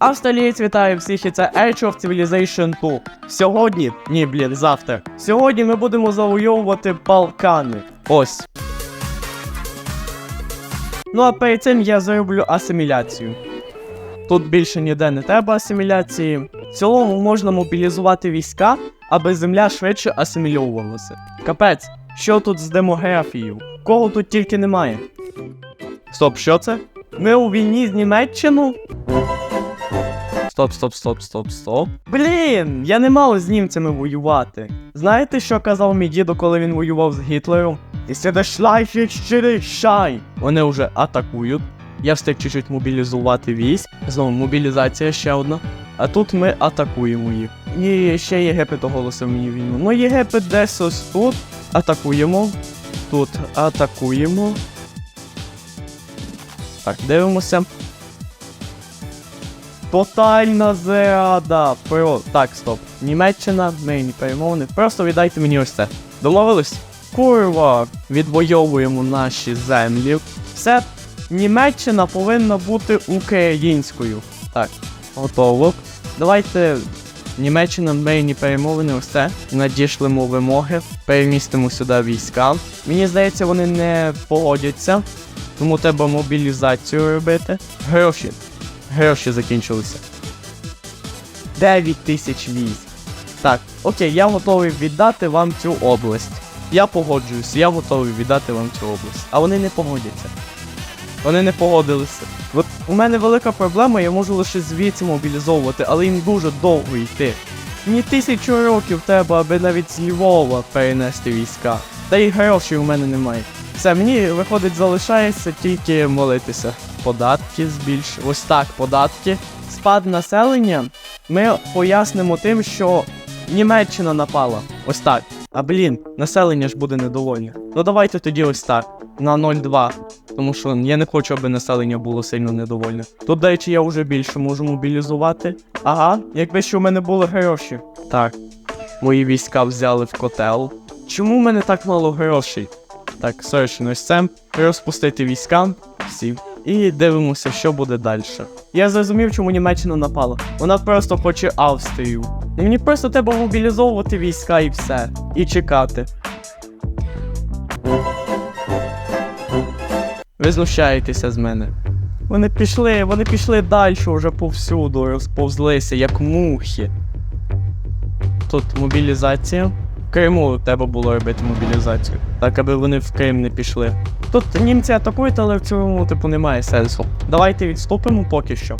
Австралієць вітає всіх і це Age of Civilization 2. Сьогодні, ні, блін, завтра. Сьогодні ми будемо завойовувати Балкани. Ось. Ну а перед цим я зроблю асиміляцію. Тут більше ніде не треба асиміляції. В цілому можна мобілізувати війська, аби земля швидше асимільовувалася. Капець, що тут з демографією? Кого тут тільки немає? Стоп, що це? Ми у війні з Німеччину? Стоп, стоп, стоп, стоп, стоп. Блін, я не мав з німцями воювати. Знаєте, що казав мій дідо, коли він воював з Гітлером? І сюди шлайфі щирий шай. Вони вже атакують. Я встиг чуть-чуть мобілізувати військ. Знову мобілізація ще одна. А тут ми атакуємо їх. І ще Єгипет оголосив мені війну. Ну, Єгипет десь ось тут. Атакуємо. Тут атакуємо. Так, дивимося. Тотальна зрада. Про. Так, стоп. Німеччина, мені перемовини. Просто віддайте мені ось це. Домовились? Курва. Відвоюємо наші землі. Все. Німеччина повинна бути українською. Так, готово. Давайте. Німеччина мирні перемовини, ось це. Надішлемо вимоги, перемістимо сюди війська. Мені здається, вони не погодяться, тому треба мобілізацію робити. Гроші. Гроші закінчилися. 9 тисяч військ. Так, окей, я готовий віддати вам цю область. Я погоджуюсь, я готовий віддати вам цю область. А вони не погодяться. Вони не погодилися. От у мене велика проблема, я можу лише звідси мобілізовувати, але їм дуже довго йти. Мені тисячу років треба, аби навіть з Львова перенести війська. Та й грошей у мене немає. Все, мені виходить, залишається тільки молитися. Податки збільш. Ось так, податки. Спад населення ми пояснимо тим, що Німеччина напала. Ось так. А блін, населення ж буде недовольне. Ну давайте тоді ось так. На 0,2. Тому що я не хочу, аби населення було сильно недовольне. Тут, до речі, я вже більше можу мобілізувати. Ага, якби ще у мене були гроші. Так. Мої війська взяли в котел. Чому в мене так мало грошей? Так, сорочно, ось це. Розпустити війська. Всі. І дивимося, що буде далі. Я зрозумів, чому Німеччина напала. Вона просто хоче Австрію. І мені просто треба мобілізовувати війська і все. І чекати. Ви знущаєтеся з мене. Вони пішли, вони пішли далі вже повсюду, розповзлися, як мухи. Тут мобілізація. В Криму треба було робити мобілізацію. Так, аби вони в Крим не пішли. Тут німці атакують, але в цьому, типу, немає сенсу. Давайте відступимо поки що.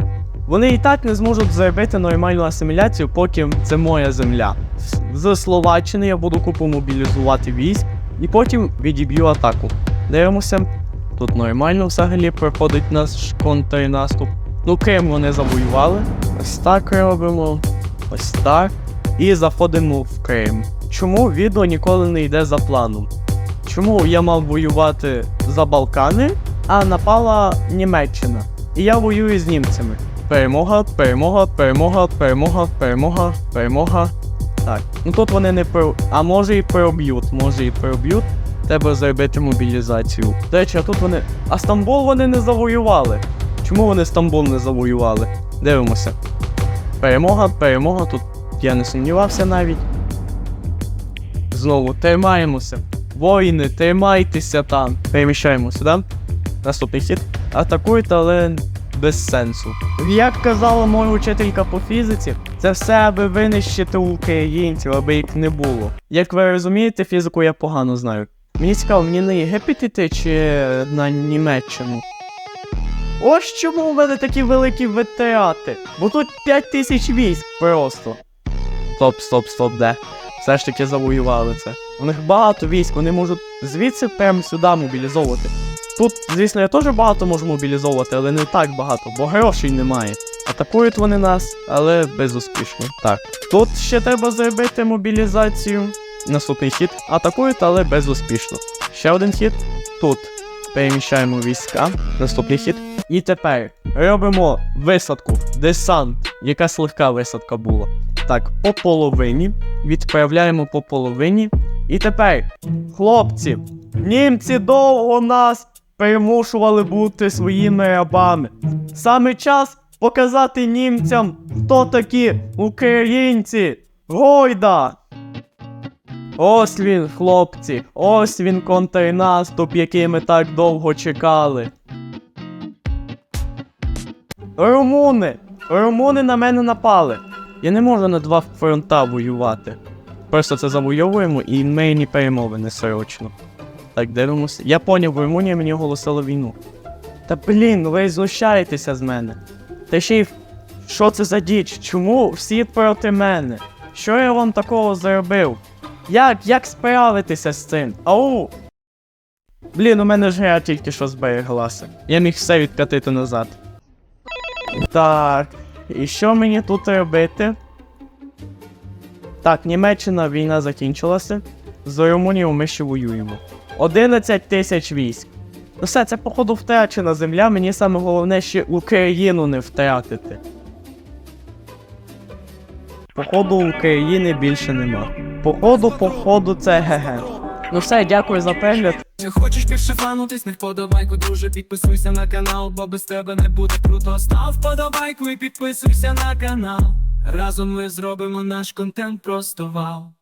Вони і так не зможуть зробити нормальну асиміляцію, поки це моя земля. З Словаччини я буду купу мобілізувати військ і потім відіб'ю атаку. Дивимося. Тут нормально взагалі проходить наш контрнаступ. Ну, Крим вони завоювали. Ось так робимо. Ось так. І заходимо в Крим. Чому відео ніколи не йде за планом? Чому я мав воювати за Балкани, а напала Німеччина? І я воюю з німцями. Перемога, перемога, перемога, перемога, перемога, перемога. Так. Ну тут вони не про. А може і проб'ють, може і проб'ють. Треба зробити мобілізацію. До речі, а тут вони. А Стамбул вони не завоювали. Чому вони Стамбул не завоювали? Дивимося. Перемога, перемога, тут я не сумнівався навіть. Знову тримаємося. Воїни, тримайтеся там. Переміщаємо сюди. Наступний хід. Атакуйте, але без сенсу. Як казала моя учителька по фізиці, це все аби винищити українців, аби їх не було. Як ви розумієте, фізику я погано знаю. Мені цікаво, мені на Єгипет іти чи на Німеччину? Ось чому у мене такі великі витрати. Бо тут 5 тисяч військ просто. Стоп, стоп, стоп, де? Все ж таки завоювали це. У них багато військ, вони можуть звідси прямо сюди мобілізовувати. Тут, звісно, я теж багато можу мобілізовувати, але не так багато, бо грошей немає. Атакують вони нас, але безуспішно. Так. Тут ще треба зробити мобілізацію. Наступний хід. Атакують, але безуспішно. Ще один хід. Тут переміщаємо війська. Наступний хід. І тепер робимо висадку, десант. Якась легка висадка була. Так, по половині. Відправляємо по половині. І тепер, хлопці, німці довго нас примушували бути своїми рабами. Саме час показати німцям, хто такі українці. Гойда! Ось він, хлопці, ось він контрнаступ, який ми так довго чекали. Румуни! Румуни на мене напали. Я не можу на два фронта воювати. Просто це завойовуємо і мейні перемовини срочно. Так, дивимося. Я поняв, Румунія мені оголосила війну. Та блін, ви знущаєтеся з мене. Та ще й. Що це за діч? Чому всі проти мене? Що я вам такого зробив? Як, як справитися з цим? Ау! Блін, у мене ж гра тільки що збереглася. Я міг все відкатити назад. Так, і що мені тут робити? Так, Німеччина війна закінчилася. З Румунією ми ще воюємо. 11 тисяч військ. Ну все, це походу втрачена земля, мені саме головне ще Україну не втратити. Походу України більше нема. Походу, походу, це ГГ. Ну все, дякую за перегляд. Хочеш більше фанутись, не вподобайку, друже, підписуйся на канал, бо без тебе не буде круто. Став вподобайку і підписуйся на канал. Разом ми зробимо наш контент просто вау.